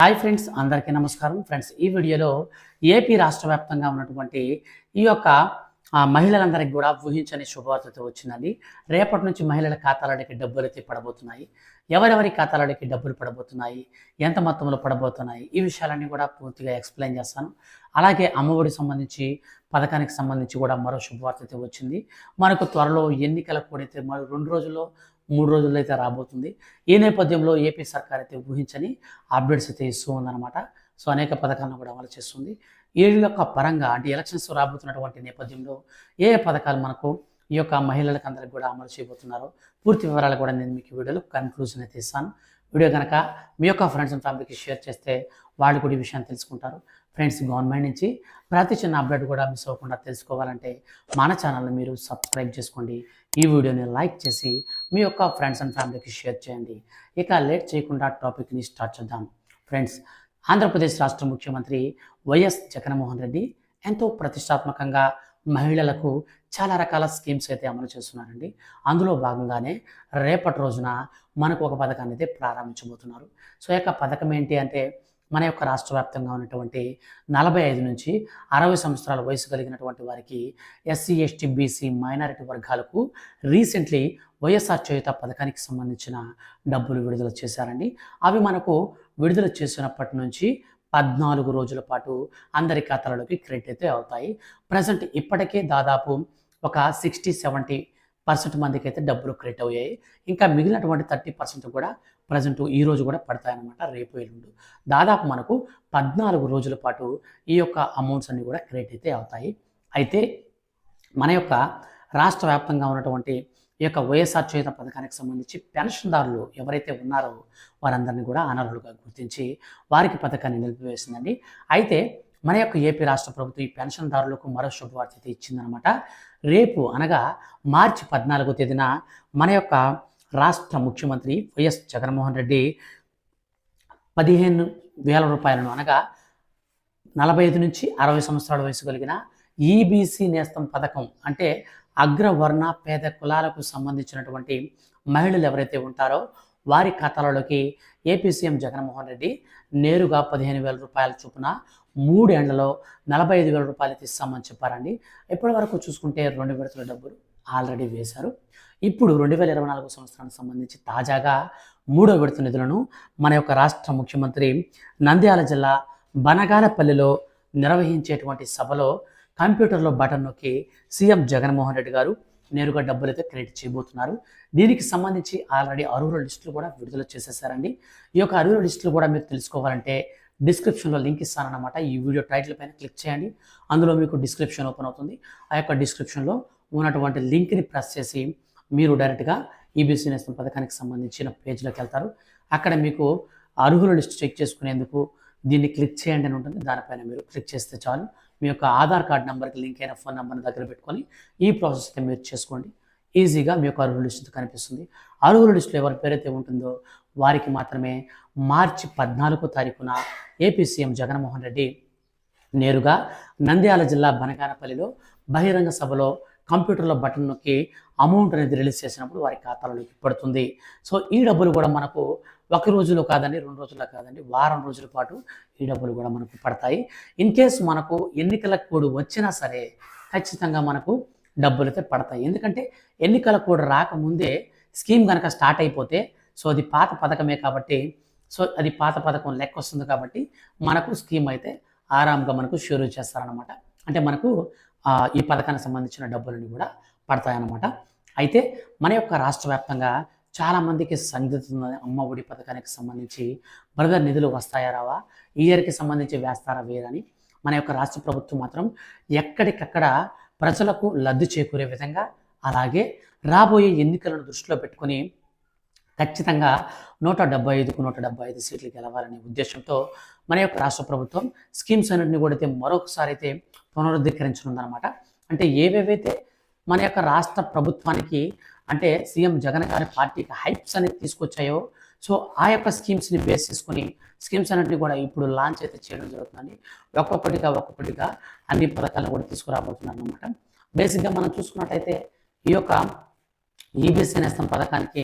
Hi friends అందరికీ నమస్కారం. Friends ఈ వీడియోలో ఏపీ రాష్ట్ర వ్యాప్తంగా ఉన్నటువంటి ఈ యొక్క మహిళలందరికీ కూడా ఊహించని శుభవార్తతో వచ్చిందండి. రేపటి నుంచి మహిళల ఖాతాలకి డబ్బులు అయితే పడబోతున్నాయి. ఎవరెవరి ఖాతాలకి డబ్బులు పడబోతున్నాయి? ఎంత మొత్తంలో పడబోతున్నాయి? ఈ విషయాలన్నీ కూడా పూర్తిగా ఎక్స్ప్లెయిన్ చేస్తాను. అలాగే అమ్మఒడి సంబంధించి పథకానికి సంబంధించి కూడా మరో శుభవార్త అయితే వచ్చింది. మనకు త్వరలో ఎన్నికల కూడా అయితే మరో రెండు రోజుల్లో మూడు రోజుల్లో అయితే రాబోతుంది. ఈ నేపథ్యంలో ఏపీ సర్కార్ అయితే ఊహించని అప్డేట్స్ అయితే ఇస్తూ ఉందన్నమాట. సో అనేక పథకాలను కూడా అమలు చేస్తుంది. ఈ యొక్క పరంగా అంటే ఎలక్షన్స్ రాబోతున్నటువంటి నేపథ్యంలో ఏ ఏ పథకాలు మనకు ఈ యొక్క మహిళలకు అందరికి కూడా అమలు చేయబోతున్నారో పూర్తి వివరాలు కూడా నేను మీకు వీడియోలో కన్క్లూజన్ అయితే ఇస్తాను. వీడియో కనుక మీ యొక్క ఫ్రెండ్స్ అండ్ ఫ్యామిలీకి షేర్ చేస్తే వాళ్ళు కూడా ఈ విషయాన్ని తెలుసుకుంటారు. ఫ్రెండ్స్ గవర్నమెంట్ నుంచి ప్రతి చిన్న అప్డేట్ కూడా మిస్ అవ్వకుండా తెలుసుకోవాలంటే మన ఛానల్ని మీరు సబ్స్క్రైబ్ చేసుకోండి. ఈ వీడియోని లైక్ చేసి మీ యొక్క ఫ్రెండ్స్ అండ్ ఫ్యామిలీకి షేర్ చేయండి. ఇక లేట్ చేయకుండా టాపిక్ని స్టార్ట్ చేద్దాం. ఫ్రెండ్స్ ఆంధ్రప్రదేశ్ రాష్ట్ర ముఖ్యమంత్రి వైఎస్ జగన్మోహన్ రెడ్డి ఎంతో ప్రతిష్టాత్మకంగా మహిళలకు చాలా రకాల స్కీమ్స్ అయితే అమలు చేస్తున్నారండి. అందులో భాగంగానే రేపటి రోజున మనకు ఒక పథకాన్ని అయితే ప్రారంభించబోతున్నారు. సో యొక్క పథకం ఏంటి అంటే మన యొక్క రాష్ట్ర వ్యాప్తంగా ఉన్నటువంటి నలభై ఐదు నుంచి అరవై సంవత్సరాల వయసు కలిగినటువంటి వారికి ఎస్సీ ఎస్టీ బీసీ మైనారిటీ వర్గాలకు రీసెంట్లీ వైఎస్ఆర్ చేయుత పథకానికి సంబంధించిన డబ్బులు విడుదల చేశారండి. అవి మనకు విడుదల చేసినప్పటి నుంచి పద్నాలుగు రోజుల పాటు అందరి ఖాతాలలోకి క్రెడిట్ అయితే అవుతాయి. ప్రజెంట్ ఇప్పటికే దాదాపు ఒక సిక్స్టీ సెవెంటీ పర్సెంట్ మందికి అయితే డబ్బులు క్రెడిట్ అయ్యాయి. ఇంకా మిగిలినటువంటి థర్టీ పర్సెంట్ కూడా ప్రజెంట్ ఈ రోజు కూడా పడతాయన్నమాట రేపు ఎల్లుండు. దాదాపు మనకు పద్నాలుగు రోజుల పాటు ఈ యొక్క అమౌంట్స్ అన్నీ కూడా క్రెడిట్ అయితే అవుతాయి. అయితే మన యొక్క రాష్ట్ర వ్యాప్తంగా ఉన్నటువంటి ఈ యొక్క వైఎస్ఆర్ చేత పథకానికి సంబంధించి పెన్షన్దారులు ఎవరైతే ఉన్నారో వారందరినీ కూడా అనర్హులుగా గుర్తించి వారికి పథకాన్ని నిలిపివేసిందండి. అయితే మన యొక్క ఏపీ రాష్ట్ర ప్రభుత్వం ఈ పెన్షన్దారులకు మరో శుభవార్త అయితే ఇచ్చిందనమాట రేపు అనగా మార్చి పద్నాలుగో తేదీన మన యొక్క రాష్ట్ర ముఖ్యమంత్రి వైఎస్ జగన్మోహన్ రెడ్డి పదిహేను వేల రూపాయలను అనగా నలభై ఐదు నుంచి అరవై సంవత్సరాల వయసు కలిగిన ఈబీసీ నేస్తం పథకం అంటే అగ్రవర్ణ పేద కులాలకు సంబంధించినటువంటి మహిళలు ఎవరైతే ఉంటారో వారి ఖాతాలలోకి ఏపీ సీఎం జగన్మోహన్ రెడ్డి నేరుగా పదిహేను వేల రూపాయల చొప్పున మూడేళ్ళలో నలభై ఐదు వేల రూపాయలు తీస్తామని చెప్పారండి. ఇప్పటి వరకు చూసుకుంటే రెండు విడతల డబ్బులు ఆల్రెడీ వేశారు. ఇప్పుడు రెండు వేల ఇరవై నాలుగు సంవత్సరానికి సంబంధించి తాజాగా మూడో విడత నిధులను మన యొక్క రాష్ట్ర ముఖ్యమంత్రి నంద్యాల జిల్లా బనగానపల్లిలో నిర్వహించేటువంటి సభలో కంప్యూటర్లో బటన్ నొక్కి సీఎం జగన్మోహన్ రెడ్డి గారు నేరుగా డబ్బులు అయితే క్రెడిట్ చేయబోతున్నారు. దీనికి సంబంధించి ఆల్రెడీ అర్హుల లిస్టులు కూడా విడుదల చేసేసారండి. ఈ యొక్క అర్హుల లిస్టులు కూడా మీరు తెలుసుకోవాలంటే డిస్క్రిప్షన్లో లింక్ ఇస్తానన్నమాట. ఈ వీడియో టైటిల్ పైన క్లిక్ చేయండి. అందులో మీకు డిస్క్రిప్షన్ ఓపెన్ అవుతుంది. ఆ యొక్క డిస్క్రిప్షన్లో ఉన్నటువంటి లింక్ని ప్రెస్ చేసి మీరు డైరెక్ట్గా ఈబీసీ నేస్తం పథకానికి సంబంధించిన పేజ్లోకి వెళ్తారు. అక్కడ మీకు అర్హుల లిస్ట్ చెక్ చేసుకునేందుకు దీన్ని క్లిక్ చేయండి అని ఉంటుంది. దానిపైన మీరు క్లిక్ చేస్తే చాలు. మీ యొక్క ఆధార్ కార్డ్ నెంబర్కి లింక్ అయిన ఫోన్ నెంబర్ని దగ్గర పెట్టుకొని ఈ ప్రాసెస్ అయితే మీరు చేసుకోండి. ఈజీగా మీ యొక్క అర్హుల లిస్ట్ కనిపిస్తుంది. అర్హుల లిస్టులో ఎవరి పేరైతే ఉంటుందో వారికి మాత్రమే మార్చి పద్నాలుగో తారీఖున ఏపీ సీఎం జగన్మోహన్ రెడ్డి నేరుగా నంద్యాల జిల్లా బనగానపల్లిలో బహిరంగ సభలో కంప్యూటర్లో బటన్ నొక్కి అమౌంట్ అనేది రిలీజ్ చేసినప్పుడు వారి ఖాతాలోకి పడుతుంది. సో ఈ డబ్బులు కూడా మనకు ఒక రోజులో కాదండి రెండు రోజుల్లో కాదండి వారం రోజుల పాటు ఈ డబ్బులు కూడా మనకు పడతాయి. ఇన్ కేస్ మనకు ఎన్నికల కోడ్ వచ్చినా సరే ఖచ్చితంగా మనకు డబ్బులు అయితే పడతాయి. ఎందుకంటే ఎన్నికల కోడ్ రాకముందే స్కీమ్ కనుక స్టార్ట్ అయిపోతే సో అది పాత పథకమే కాబట్టి సో అది పాత పథకం లెక్క వస్తుంది కాబట్టి మనకు స్కీమ్ అయితే ఆరాంగా మనకు షూరు చేస్తారనమాట అంటే మనకు ఈ పథకానికి సంబంధించిన డబ్బులని కూడా పడతాయన్నమాట. అయితే మన యొక్క రాష్ట్ర వ్యాప్తంగా చాలామందికి సందిగ్ధం అమ్మ ఒడి పథకానికి సంబంధించి బ్రదర్ నిధులు వస్తాయా రావా? ఈ ఇయర్కి సంబంధించి వేస్తారా వేరని మన యొక్క రాష్ట్ర ప్రభుత్వం మాత్రం ఎక్కడికక్కడ ప్రజలకు లబ్ధి చేకూరే విధంగా అలాగే రాబోయే ఎన్నికలను దృష్టిలో పెట్టుకొని ఖచ్చితంగా నూట డెబ్బై ఐదుకు నూట డెబ్బై ఐదు సీట్లు గెలవాలనే ఉద్దేశంతో మన యొక్క రాష్ట్ర ప్రభుత్వం స్కీమ్స్ అన్నింటినీ కూడా అయితే మరొకసారి అయితే పునరుద్ధీకరించనుందనమాట అంటే ఏవేవైతే మన యొక్క రాష్ట్ర ప్రభుత్వానికి అంటే సీఎం జగన్ గారి పార్టీకి హైప్స్ అనేది తీసుకొచ్చాయో సో ఆ యొక్క స్కీమ్స్ని బేస్ చేసుకొని స్కీమ్స్ అన్నింటినీ కూడా ఇప్పుడు లాంచ్ అయితే చేయడం జరుగుతుందండి. ఒక్కొక్కటిగా ఒక్కొక్కటిగా అన్ని పథకాలను కూడా తీసుకురాబోతున్నారు అనమాట బేసిక్గా మనం చూసుకున్నట్టయితే ఈ యొక్క ఈబీసీ నేస్తం పథకానికి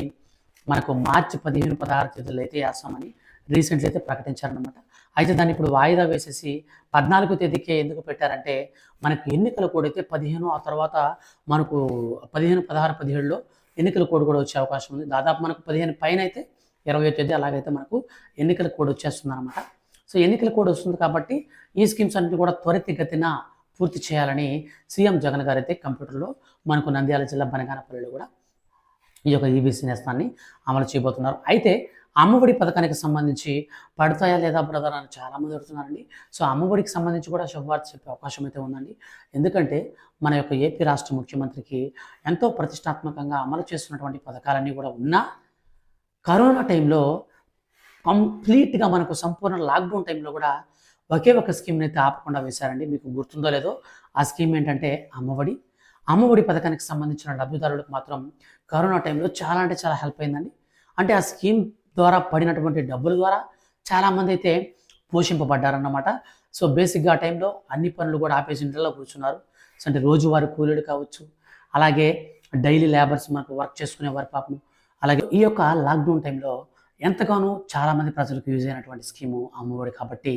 మనకు మార్చి పదిహేను పదహారు తేదీలు అయితే వేస్తామని రీసెంట్లీ అయితే ప్రకటించారనమాట అయితే దాన్ని ఇప్పుడు వాయిదా వేసేసి పద్నాలుగో తేదీకే ఎందుకు పెట్టారంటే మనకు ఎన్నికల కోడ్ అయితే పదిహేను ఆ తర్వాత మనకు పదిహేను పదహారు పదిహేడులో ఎన్నికల కోడ్ కూడా వచ్చే అవకాశం ఉంది. దాదాపు మనకు పదిహేను పైన అయితే ఇరవై తేదీ అలాగైతే మనకు ఎన్నికల కోడ్ వచ్చేస్తుంది అనమాట సో ఎన్నికల కోడ్ వస్తుంది కాబట్టి ఈ స్కీమ్స్ అన్నిటి కూడా త్వరితగతిన పూర్తి చేయాలని సీఎం జగన్ గారు అయితే కంప్యూటర్లో మనకు నంద్యాల జిల్లా బనగానపల్లిలో కూడా ఈ యొక్క ఈబీసీ నేస్తాన్ని అమలు చేయబోతున్నారు. అయితే అమ్మఒడి పథకానికి సంబంధించి పడతాయా లేదా బ్రదర్ అని చాలామంది అడుగుతున్నారండి. సో అమ్మఒడికి సంబంధించి కూడా శుభవార్త చెప్పే అవకాశం అయితే ఉందండి. ఎందుకంటే మన యొక్క ఏపీ రాష్ట్ర ముఖ్యమంత్రికి ఎంతో ప్రతిష్టాత్మకంగా అమలు చేస్తున్నటువంటి పథకాలన్నీ కూడా ఉన్నా కరోనా టైంలో కంప్లీట్గా మనకు సంపూర్ణ లాక్డౌన్ టైంలో కూడా ఒకే ఒక స్కీమ్ని అయితే ఆపకుండా వేశారండి. మీకు గుర్తుందో లేదో ఆ స్కీమ్ ఏంటంటే అమ్మఒడి. అమ్మఒడి పథకానికి సంబంధించిన లబ్ధిదారులకు మాత్రం కరోనా టైంలో చాలా అంటే చాలా హెల్ప్ అయిందండి. అంటే ఆ స్కీమ్ ద్వారా పడినటువంటి డబ్బుల ద్వారా చాలామంది అయితే పోషింపబడ్డారన్నమాట. సో బేసిక్గా ఆ టైంలో అన్ని పనులు కూడా ఆపేసి ఇంట్లో కూర్చున్నారు. సో అంటే రోజువారి కూలీలు కావచ్చు అలాగే డైలీ లేబర్స్ మనకు వర్క్ చేసుకునే వారి పాపం అలాగే ఈ యొక్క లాక్డౌన్ టైంలో ఎంతగానో చాలామంది ప్రజలకు యూజ్ అయినటువంటి స్కీము అమ్మఒడి కాబట్టి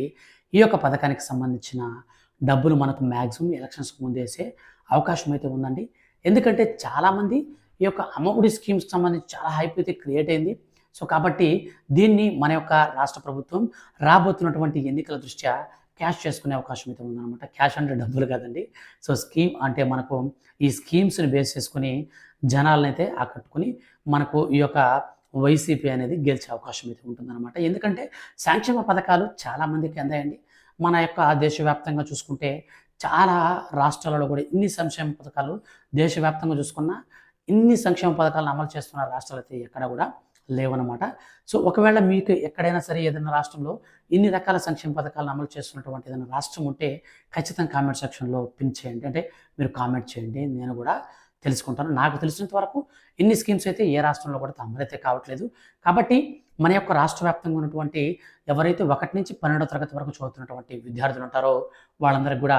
ఈ యొక్క పథకానికి సంబంధించిన డబ్బులు మనకు మ్యాక్సిమం ఎలక్షన్స్కి ముందేసే అవకాశం అయితే ఉందండి. ఎందుకంటే చాలామంది ఈ యొక్క అమ్మఒడి స్కీమ్స్కి సంబంధించి చాలా హైప్ అయితే క్రియేట్ అయింది. సో కాబట్టి దీన్ని మన యొక్క రాష్ట్ర ప్రభుత్వం రాబోతున్నటువంటి ఎన్నికల దృష్ట్యా క్యాష్ చేసుకునే అవకాశం అయితే ఉందన్నమాట. క్యాష్ అంటే డబ్బులు కాదండి. సో స్కీమ్ అంటే మనకు ఈ స్కీమ్స్ని బేస్ చేసుకుని జనాలను అయితే ఆకట్టుకుని మనకు ఈ యొక్క వైసీపీ అనేది గెలిచే అవకాశం అయితే ఉంటుందన్నమాట. ఎందుకంటే సంక్షేమ పథకాలు చాలామందికి అందాయండి. మన యొక్క దేశవ్యాప్తంగా చూసుకుంటే చాలా రాష్ట్రాలలో కూడా ఇన్ని సంక్షేమ పథకాలు దేశవ్యాప్తంగా చూసుకున్నా ఇన్ని సంక్షేమ పథకాలను అమలు చేస్తున్న రాష్ట్రాలు అయితే ఎక్కడ కూడా లేవన్నమాట. సో ఒకవేళ మీకు ఎక్కడైనా సరే ఏదైనా రాష్ట్రంలో ఇన్ని రకాల సంక్షేమ పథకాలను అమలు చేస్తున్నటువంటి ఏదైనా రాష్ట్రం ఉంటే ఖచ్చితంగా కామెంట్ సెక్షన్లో పిన్ చేయండి. అంటే మీరు కామెంట్ చేయండి. నేను కూడా తెలుసుకుంటాను. నాకు తెలిసినంత వరకు ఇన్ని స్కీమ్స్ అయితే ఏ రాష్ట్రంలో కూడా అమలైతే కావట్లేదు. కాబట్టి మన యొక్క రాష్ట్ర వ్యాప్తంగా ఉన్నటువంటి ఎవరైతే ఒకటి నుంచి పన్నెండో తరగతి వరకు చదువుతున్నటువంటి విద్యార్థులు ఉంటారో వాళ్ళందరికీ కూడా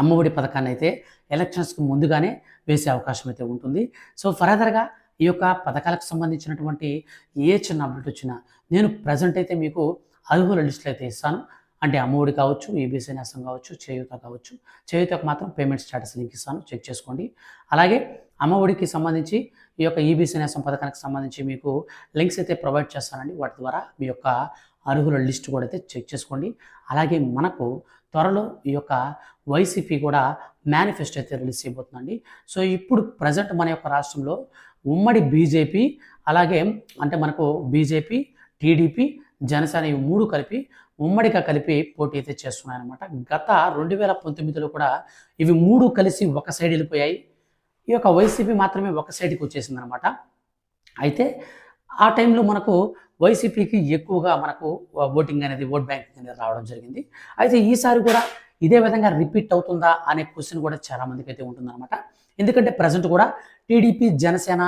అమ్మఒడి పథకాన్ని అయితే ఎలక్షన్స్కి ముందుగానే వేసే అవకాశం అయితే ఉంటుంది. సో ఫర్దర్గా ఈ యొక్క పథకాలకు సంబంధించినటువంటి ఏ చిన్న అప్డేట్ వచ్చినా నేను ప్రజెంట్ అయితే మీకు అర్హుల లిస్టులు అయితే ఇస్తాను. అంటే అమ్మఒడి కావచ్చు ఈబీసీ నేసం కావచ్చు చేయూత కావచ్చు. చేయూతకు మాత్రం పేమెంట్ స్టేటస్ లింక్ ఇస్తాను. చెక్ చేసుకోండి. అలాగే అమ్మఒడికి సంబంధించి ఈ యొక్క ఈబీసీ నేసం పథకానికి సంబంధించి మీకు లింక్స్ అయితే ప్రొవైడ్ చేస్తానండి. వాటి ద్వారా మీ యొక్క అర్హుల లిస్ట్ కూడా అయితే చెక్ చేసుకోండి. అలాగే మనకు త్వరలో ఈ యొక్క వైసీపీ కూడా మేనిఫెస్టో అయితే రిలీజ్ చేయబోతుందండి. సో ఇప్పుడు ప్రజెంట్ మన యొక్క రాష్ట్రంలో ఉమ్మడి బీజేపీ అలాగే అంటే మనకు బీజేపీ టీడీపీ జనసేన ఈ మూడు కలిపి ఉమ్మడిగా కలిపి పోటీ అయితే చేస్తున్నాయన్నమాట. గత రెండు వేల పంతొమ్మిదిలో కూడా ఇవి మూడు కలిసి ఒక సైడ్ వెళ్ళిపోయాయి. ఈ యొక్క వైసీపీ మాత్రమే ఒక సైడ్కి వచ్చేసింది అనమాట అయితే ఆ టైంలో మనకు వైసీపీకి ఎక్కువగా మనకు ఓటింగ్ అనేది ఓట్ బ్యాంక్ అనేది రావడం జరిగింది. అయితే ఈసారి కూడా ఇదే విధంగా రిపీట్ అవుతుందా అనే క్వశ్చన్ కూడా చాలామందికి అయితే ఉంటుందన్నమాట. ఎందుకంటే ప్రజెంట్ కూడా టీడీపీ జనసేన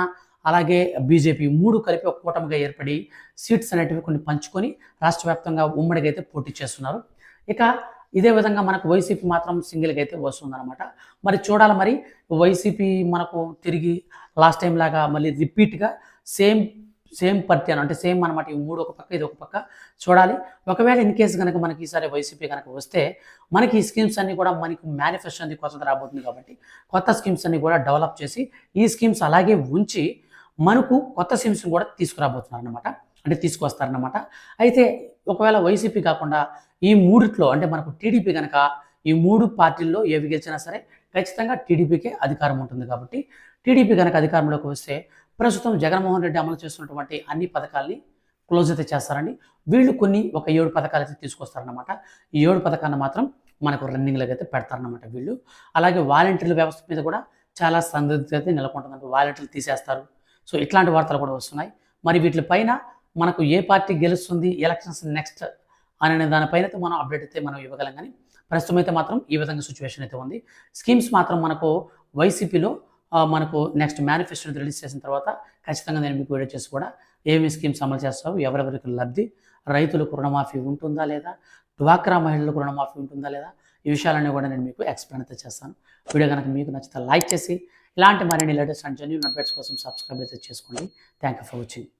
అలాగే బీజేపీ మూడు కలిపి ఒక కూటమిగా ఏర్పడి సీట్స్ అనేటివి కొన్ని పంచుకొని రాష్ట్ర వ్యాప్తంగా ఉమ్మడిగా అయితే పోటీ చేస్తున్నారు. ఇక ఇదే విధంగా మనకు వైసీపీ మాత్రం సింగిల్గా అయితే వస్తుందన్నమాట. మరి చూడాలి మరి వైసీపీ మనకు తిరిగి లాస్ట్ టైం లాగా మళ్ళీ రిపీట్గా సేమ్ సేమ్ పార్టీ అని అంటే సేమ్ అనమాట ఈ మూడు ఒక పక్క ఇది ఒక పక్క చూడాలి. ఒకవేళ ఇన్ కేసు కనుక మనకి ఈసారి వైసీపీ కనుక వస్తే మనకి ఈ స్కీమ్స్ అన్నీ కూడా మనకి మేనిఫెస్టో అనేది కొత్తది రాబోతుంది కాబట్టి కొత్త స్కీమ్స్ అన్ని కూడా డెవలప్ చేసి ఈ స్కీమ్స్ అలాగే ఉంచి మనకు కొత్త స్కీమ్స్ కూడా తీసుకురాబోతున్నారు అనమాట అంటే తీసుకొస్తారనమాట అయితే ఒకవేళ వైసీపీ కాకుండా ఈ మూడిట్లో అంటే మనకు టీడీపీ కనుక ఈ మూడు పార్టీల్లో ఏవి గెలిచినా సరే ఖచ్చితంగా టీడీపీకే అధికారం ఉంటుంది కాబట్టి టీడీపీ కనుక అధికారంలోకి వస్తే ప్రస్తుతం జగన్మోహన్ రెడ్డి అమలు చేస్తున్నటువంటి అన్ని పథకాల్ని క్లోజ్ అయితే చేస్తారండి. వీళ్ళు కొన్ని ఒక ఏడు పథకాలు అయితే తీసుకొస్తారనమాట ఈ ఏడు పథకాన్ని మాత్రం మనకు రన్నింగ్లోకి అయితే పెడతారనమాట వీళ్ళు. అలాగే వాలంటీర్ల వ్యవస్థ మీద కూడా చాలా సందిగ్ధత అయితే నెలకొంటుందండి. వాలంటీర్లు తీసేస్తారు. సో ఇట్లాంటి వార్తలు కూడా వస్తున్నాయి. మరి వీటిపైన మనకు ఏ పార్టీ గెలుస్తుంది ఎలక్షన్స్ నెక్స్ట్ అనే దానిపైన అయితే మనం అప్డేట్ అయితే మనం ఇవ్వగలం. కానీ ప్రస్తుతం అయితే మాత్రం ఈ విధంగా సిచ్యువేషన్ అయితే ఉంది. స్కీమ్స్ మాత్రం మనకు వైసీపీలో మనకు నెక్స్ట్ మేనిఫెస్టోని రిలీజ్ చేసిన తర్వాత ఖచ్చితంగా నేను మీకు వీడియో చేసి కూడా ఏమి స్కీమ్స్ అమలు చేస్తావు ఎవరెవరికి లబ్ధి రైతులకు రుణమాఫీ ఉంటుందా లేదా డ్వాక్రా మహిళలకు రుణమాఫీ ఉంటుందా లేదా ఈ విషయాలన్నీ కూడా నేను మీకు ఎక్స్ప్లెయిన్ అయితే చేస్తాను. వీడియో కనుక మీకు నచ్చితే లైక్ చేసి ఇలాంటి మరిన్ని లేటెస్ట్ అండ్ జెన్యూన్ అప్డేట్స్ కోసం సబ్స్క్రైబ్ అయితే చేసుకోండి. Thank you for watching